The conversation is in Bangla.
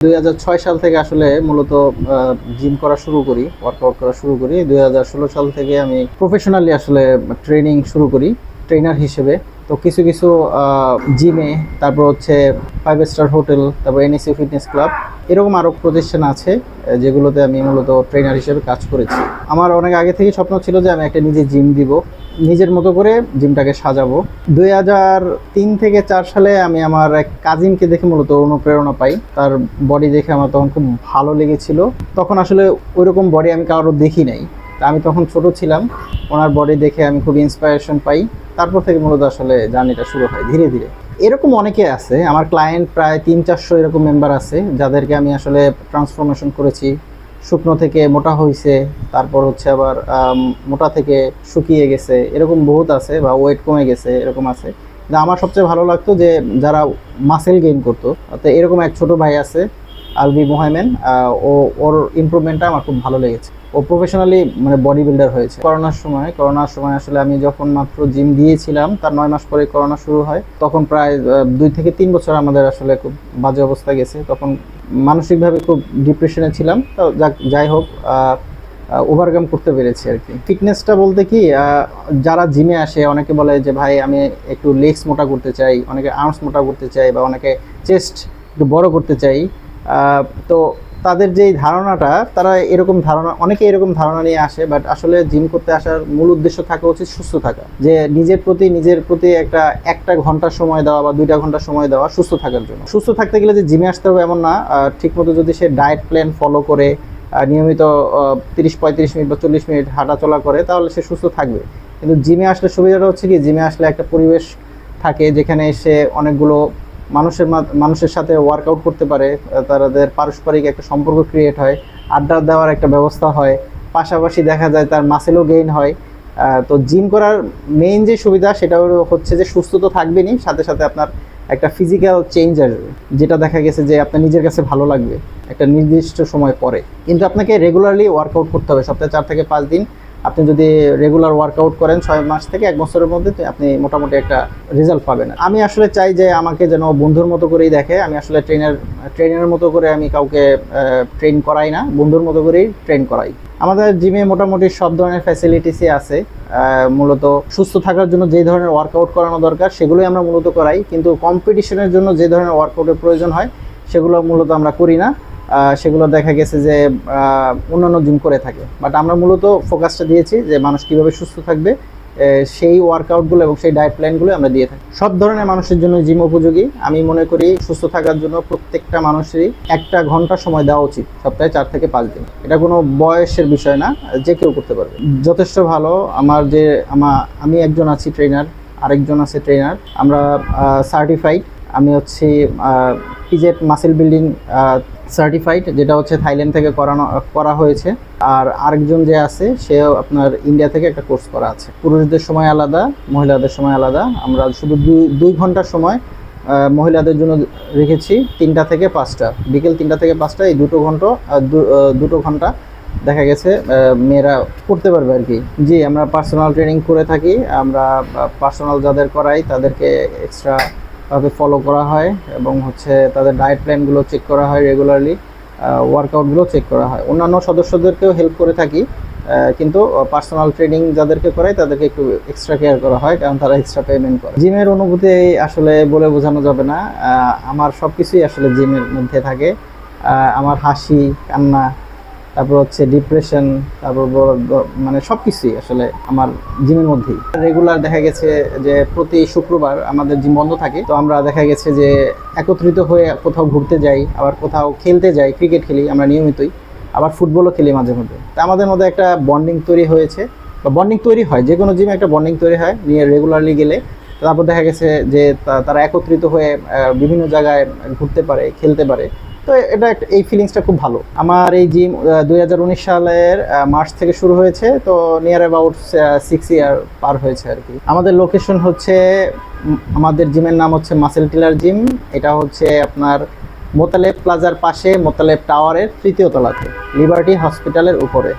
দুই হাজার ছয় সাল থেকে আসলে মূলত জিম করা শুরু করি ওয়ার্কআউট করা শুরু করি। দুই হাজার ষোলো সাল থেকে আমি প্রফেশনালি আসলে ট্রেনিং শুরু করি ট্রেনার হিসেবে। তো কিছু কিছু জিমে তারপর হচ্ছে ফাইভ স্টার হোটেল তারপর এনএসি ফিটনেস ক্লাব এরকম আরও প্রতিষ্ঠান আছে যেগুলোতে আমি মূলত ট্রেনার হিসেবে কাজ করেছি। আমার অনেক আগে থেকে স্বপ্ন ছিল যে আমি একটা নিজে জিম দিব। নিজের মতো করে জিমটাকে সাজাবো। দুই হাজার তিন থেকে চার সালে আমি আমার এক কাজিনকে দেখে মূলত অনুপ্রেরণা পাই। তার বডি দেখে আমার তখন খুব ভালো লেগেছিল। তখন আসলে ওইরকম বডি আমি কারোর দেখি নাই। আমি তখন ছোট ছিলাম। ওনার বডি দেখে আমি খুব ইন্সপায়ারেশন পাই। তারপর থেকে মূলত আসলে জার্নিটা শুরু হয় ধীরে ধীরে। এরকম অনেকে আছে, আমার ক্লায়েন্ট প্রায় তিন চারশো এরকম মেম্বার আছে, যাদেরকে আমি আসলে ট্রান্সফরমেশন করেছি। শুকনো থেকে মোটা হয়েছে তারপর হচ্ছে আবার মোটা থেকে শুকিয়ে গেছে, এরকম বহুত আছে বা ওয়েট কমে গেছে, এরকম আছে। আমার সবচেয়ে ভালো লাগতো যে, যারা মাসেল গেইন করতো তো এরকম এক ছোট ভাই আছে আলবি মোহাইমেন ও, ওর ইমপ্রুভমেন্টটা আমার খুব ভালো লেগেছে। ও প্রফেশনালি মানে বডি বিল্ডার হয়েছে। করোনার সময় করোনার সময় আসলে আমি যখন মাত্র জিম দিয়েছিলাম তার নয় মাস পরে করোনা শুরু হয়। তখন প্রায় দুই থেকে তিন বছর আমাদের আসলে খুব বাজে অবস্থা গেছে। তখন মানসিকভাবে খুব ডিপ্রেশনে ছিলাম। তো যাক, যাই হোক ওভারকাম করতে পেরেছি আর কি। ফিটনেসটা বলতে কি যারা জিমে আসে, অনেকে বলে যে, ভাই, আমি একটু লেগস মোটা করতে চাই, অনেকে আর্মস মোটা করতে চাই বা অনেকে চেস্ট একটু বড় করতে চাই। তো তাদের যেই ধারণাটা, তারা এরকম ধারণা, অনেকে এরকম ধারণা নিয়ে আসে বাট আসলে জিম করতে আসার মূল উদ্দেশ্য থাকা উচিত সুস্থ থাকা। যে নিজের প্রতি নিজের প্রতি একটা একটা ঘণ্টা সময় দেওয়া বা দুইটা ঘণ্টা সময় দেওয়া সুস্থ থাকার জন্য। সুস্থ থাকতে গেলে যে জিমে আসতে হবে এমন না ঠিক মতো যদি সে ডায়েট প্ল্যান ফলো করে নিয়মিত তিরিশ, পঁয়ত্রিশ মিনিট বা চল্লিশ মিনিট হাঁটাচলা করে, তাহলে সে সুস্থ থাকবে। কিন্তু জিমে আসলে সুবিধাটা হচ্ছে কি, জিমে আসলে একটা পরিবেশ থাকে যেখানে সে অনেকগুলো মানুষের মানুষের সাথে ওয়ার্কআউট করতে পারে তাদের পারস্পরিক একটা সম্পর্ক ক্রিয়েট হয়, আড্ডা দেওয়ার একটা ব্যবস্থা হয়, পাশাপাশি দেখা যায় তার মাসেলও গেইন হয়। তো জিম করার মেইন যে সুবিধা সেটা হচ্ছে যে সুস্থ তো থাকবেনই, সাথে সাথে আপনার একটা ফিজিক্যাল চেঞ্জ আসবে, যেটা দেখা গেছে যে আপনার নিজের কাছে ভালো লাগবে, একটা নির্দিষ্ট সময় পরে। কিন্তু আপনাকে রেগুলারলি ওয়ার্কআউট করতে হবে, সপ্তাহে চার থেকে পাঁচ দিন আপনি যদি রেগুলার ওয়ার্কআউট করেন ছয় মাস থেকে এক বছরের মধ্যে আপনি মোটামুটি একটা রেজাল্ট পাবেন আমি আসলে চাই যে আমাকে যেন বন্ধুর মতো করেই দেখে। আমি আসলে ট্রেনার ট্রেনারের মতো করে আমি কাউকে ট্রেন করাই না, বন্ধুর মতো করেই ট্রেন করাই। আমাদের জিমে মোটামুটি সব ধরনের ফ্যাসিলিটিসই আছে। মূলত সুস্থ থাকার জন্য যে ধরনের ওয়ার্কআউট করানো দরকার, সেগুলোই আমরা মূলত করাই। কিন্তু কম্পিটিশনের জন্য যে ধরনের ওয়ার্কআউটের প্রয়োজন হয়, সেগুলো মূলত আমরা করি না। সেগুলো দেখা গেছে যে অন্যান্য জিম করে থাকে। বাট আমরা মূলত ফোকাসটা দিয়েছি যে মানুষ কীভাবে সুস্থ থাকবে সেই ওয়ার্কআউটগুলো এবং সেই ডায়েট প্ল্যানগুলো আমরা দিয়ে থাকি। সব ধরনের মানুষের জন্য জিম উপযোগী। আমি মনে করি সুস্থ থাকার জন্য প্রত্যেকটা মানুষেরই একটা ঘণ্টা সময় দেওয়া উচিত, সপ্তাহে চার থেকে পাঁচ দিন। এটা কোনো বয়সের বিষয় না, যে কেউ করতে পারবে। যথেষ্ট ভালো, আমার যে আমা আমি একজন আছি ট্রেনার আরেকজন আছে ট্রেনার আমরা সার্টিফাইড আমি হচ্ছি পিজেট মাসেল বিল্ডিং সার্টিফাইড যেটা হচ্ছে থাইল্যান্ড থেকে করানো, করা হয়েছে। আর আরেকজন যে আছে, সেও আপনার ইন্ডিয়া থেকে একটা কোর্স করা আছে। পুরুষদের সময় আলাদা, মহিলাদের সময় আলাদা। আমরা শুধু দুই দুই ঘণ্টার সময় মহিলাদের জন্য রেখেছি তিনটা থেকে পাঁচটা। বিকেল তিনটা থেকে পাঁচটা, এই দুটো ঘণ্টা দুটো ঘণ্টা দেখা গেছে মেয়েরা করতে পারবে আর কি। জি, আমরা পার্সোনাল ট্রেনিং করে থাকি। আমরা পার্সোনাল যাদের করাই, তাদেরকে এক্সট্রা ভাবে ফলো করা হয় এবং হচ্ছে তাদের ডায়েট প্ল্যানগুলো চেক করা হয় রেগুলারলি ওয়ার্কআউটগুলো চেক করা হয়। অন্যান্য সদস্যদেরকেও হেল্প করে থাকি কিন্তু পার্সোনাল ট্রেনিং যাদেরকে করাই তাদেরকে একটু এক্সট্রা কেয়ার করা হয়, কারণ তারা এক্সট্রা পেমেন্ট করে। জিমের অনুভূতি আসলে বলে বোঝানো যাবে না। আমার সব কিছুই আসলে জিমের মধ্যে থাকে। আমার হাসি, কান্না তারপর হচ্ছে ডিপ্রেশন তারপর মানে সব কিছুই আসলে আমার জিমের মধ্যেই। রেগুলার দেখা গেছে যে প্রতি শুক্রবার আমাদের জিম বন্ধ থাকে, তো আমরা দেখা গেছে যে একত্রিত হয়ে কোথাও ঘুরতে যাই, আবার কোথাও খেলতে যাই ক্রিকেট খেলি আমরা নিয়মিতই, আবার ফুটবলও খেলি মাঝে মধ্যে। তা আমাদের মধ্যে একটা বন্ডিং তৈরি হয়েছে, বা বন্ডিং তৈরি হয়, যে কোনো জিমে একটা বন্ডিং তৈরি হয়, নিয়ে রেগুলারলি গেলে। তারপর দেখা গেছে যে তারা একত্রিত হয়ে বিভিন্ন জায়গায় ঘুরতে পারে, খেলতে পারে। তো এটা একটা এই ফিলিংসটা খুব ভালো। আমার এই জিম দুই হাজার উনিশ সালের মার্চ থেকে শুরু হয়েছে, তো নিয়ার অ্যাবাউট সিক্স ইয়ার পার হয়েছে আর কি। আমাদের লোকেশন হচ্ছে আমাদের জিমের নাম হচ্ছে মাসেল টিলার জিম এটা হচ্ছে আপনার মোতালেব প্লাজার পাশে মোতালেব টাওয়ারের তৃতীয় তলাতে লিবার্টি হসপিটালের উপরে।